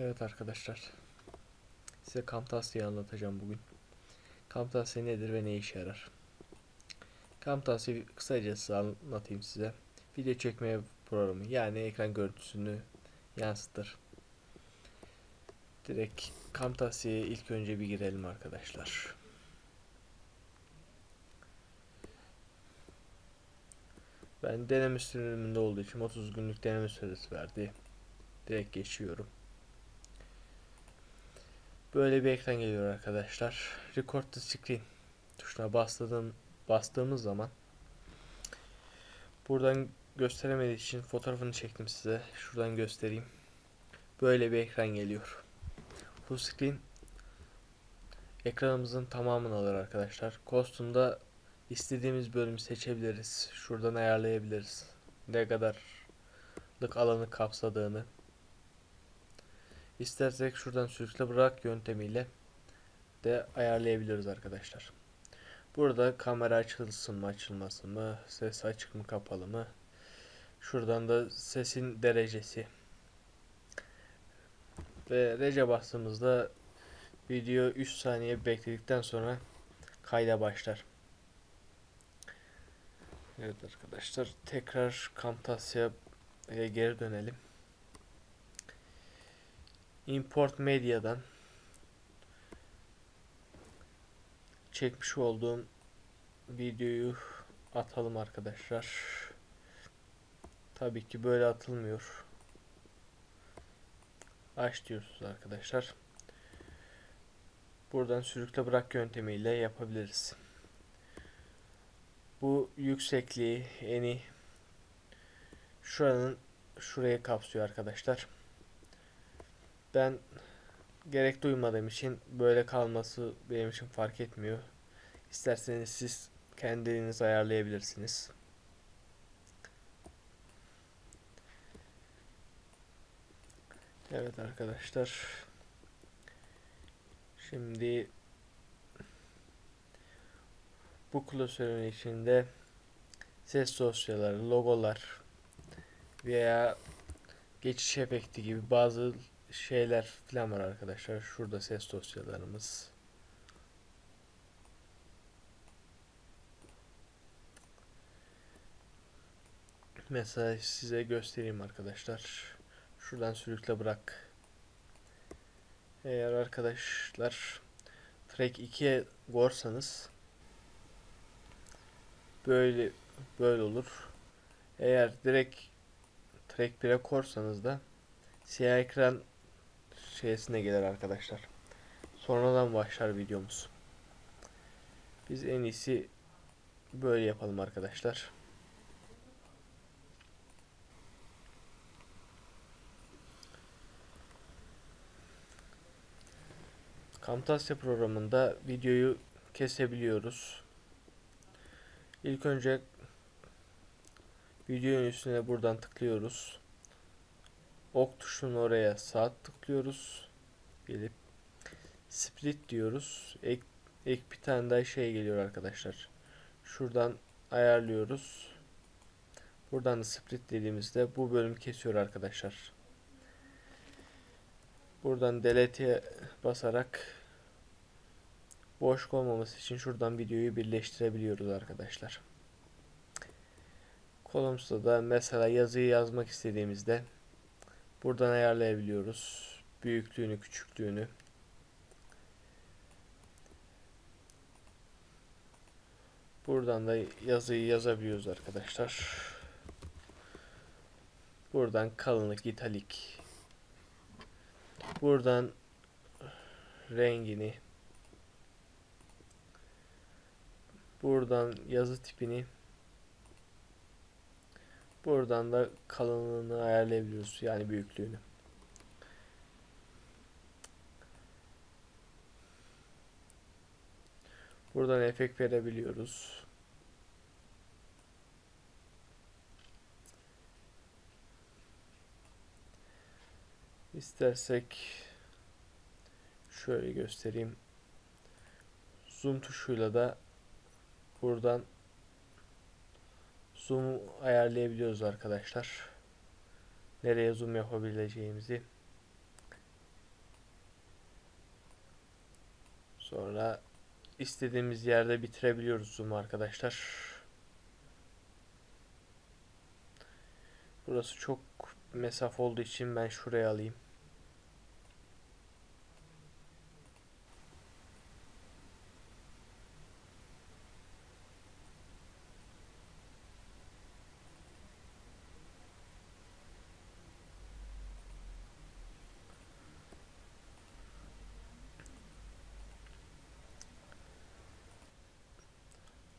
Evet arkadaşlar. Size Camtasia'yı anlatacağım bugün. Camtasia nedir ve ne işe yarar? Camtasia'yı kısacası anlatayım size. Video çekme programı yani ekran görüntüsünü yansıtır. Direkt Camtasia'ya ilk önce bir girelim arkadaşlar. Ben deneme sürümünde olduğu için 30 günlük deneme süresi verdi. Direkt geçiyorum. Böyle bir ekran geliyor arkadaşlar. Record to screen tuşuna bastığım, bastığımız zaman buradan gösteremediği için fotoğrafını çektim size. Şuradan göstereyim. Böyle bir ekran geliyor. Full screen ekranımızın tamamını alır arkadaşlar. Kostümda istediğimiz bölümü seçebiliriz. Şuradan ayarlayabiliriz. Ne kadarlık alanı kapsadığını. İstersek şuradan sürükle bırak yöntemiyle de ayarlayabiliriz arkadaşlar. Burada kamera açılsın mı açılmasın mı, ses açık mı kapalı mı. Şuradan da sesin derecesi. Ve rece bastığımızda video 3 saniye bekledikten sonra kayda başlar. Evet arkadaşlar tekrar Camtasia'ya geri dönelim import medyadan çekmiş olduğum videoyu atalım arkadaşlar. Tabii ki böyle atılmıyor. Aç diyorsunuz arkadaşlar. Buradan sürükle bırak yöntemiyle yapabiliriz. Bu yüksekliği, eni şuranın şuraya kapsıyor arkadaşlar. Ben gerek duymadığım için böyle kalması benim için fark etmiyor. İsterseniz siz kendiniz ayarlayabilirsiniz. Evet arkadaşlar. Şimdi bu klasörün içinde ses dosyaları, logolar veya geçiş efekti gibi bazı şeyler falan var arkadaşlar. Şurada ses dosyalarımız. Mesela size göstereyim arkadaşlar. Şuradan sürükle bırak. Eğer arkadaşlar track 2'ye gorsanız böyle böyle olur. Eğer direkt track 1'e korsanız da siyah ekran şeysine gelir arkadaşlar. Sonradan başlar videomuz. Biz en iyisi böyle yapalım arkadaşlar. Camtasia programında videoyu kesebiliyoruz. İlk önce videonun üstüne buradan tıklıyoruz ok tuşunun oraya sağ tıklıyoruz. Gelip split diyoruz. Ek, ek bir tane daha şey geliyor arkadaşlar. Şuradan ayarlıyoruz. Buradan da split dediğimizde bu bölüm kesiyor arkadaşlar. Buradan delete'ye basarak boş olmaması için şuradan videoyu birleştirebiliyoruz arkadaşlar. Kolumuzda da mesela yazıyı yazmak istediğimizde Buradan ayarlayabiliyoruz. Büyüklüğünü, küçüklüğünü. Buradan da yazıyı yazabiliyoruz arkadaşlar. Buradan kalınlık, italik. Buradan rengini. Buradan yazı tipini. Buradan da kalınlığını ayarlayabiliyoruz. Yani büyüklüğünü. Buradan efekt verebiliyoruz. İstersek şöyle göstereyim. Zoom tuşuyla da buradan zoom ayarlayabiliyoruz arkadaşlar. Nereye zoom yapabileceğimizi. Sonra istediğimiz yerde bitirebiliyoruz zoom arkadaşlar. Burası çok mesafe olduğu için ben şuraya alayım.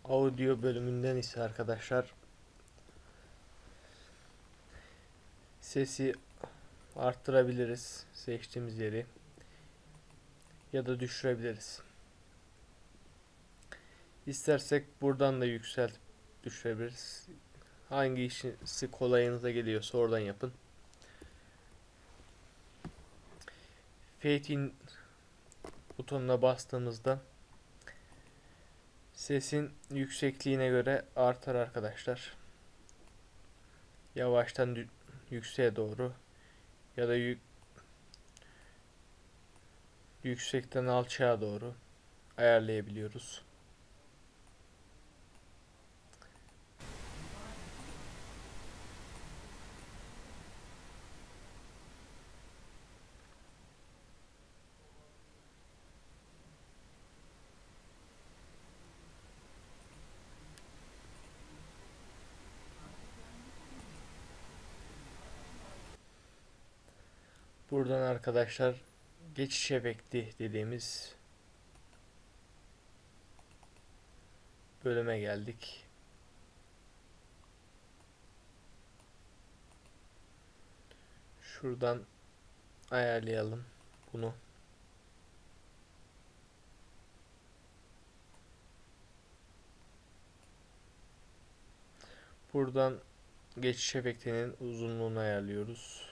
Audio bölümünden ise arkadaşlar sesi arttırabiliriz seçtiğimiz yeri ya da düşürebiliriz. İstersek buradan da yükseltip düşürebiliriz. Hangi işisi kolayınıza geliyorsa oradan yapın. Fade in butonuna bastığımızda sesin yüksekliğine göre artar arkadaşlar. Yavaştan yükseğe doğru ya da yük yüksekten alçağa doğru ayarlayabiliyoruz. Buradan arkadaşlar geçiş efekti dediğimiz bölüme geldik. Şuradan ayarlayalım bunu. Buradan geçiş efektinin uzunluğunu ayarlıyoruz.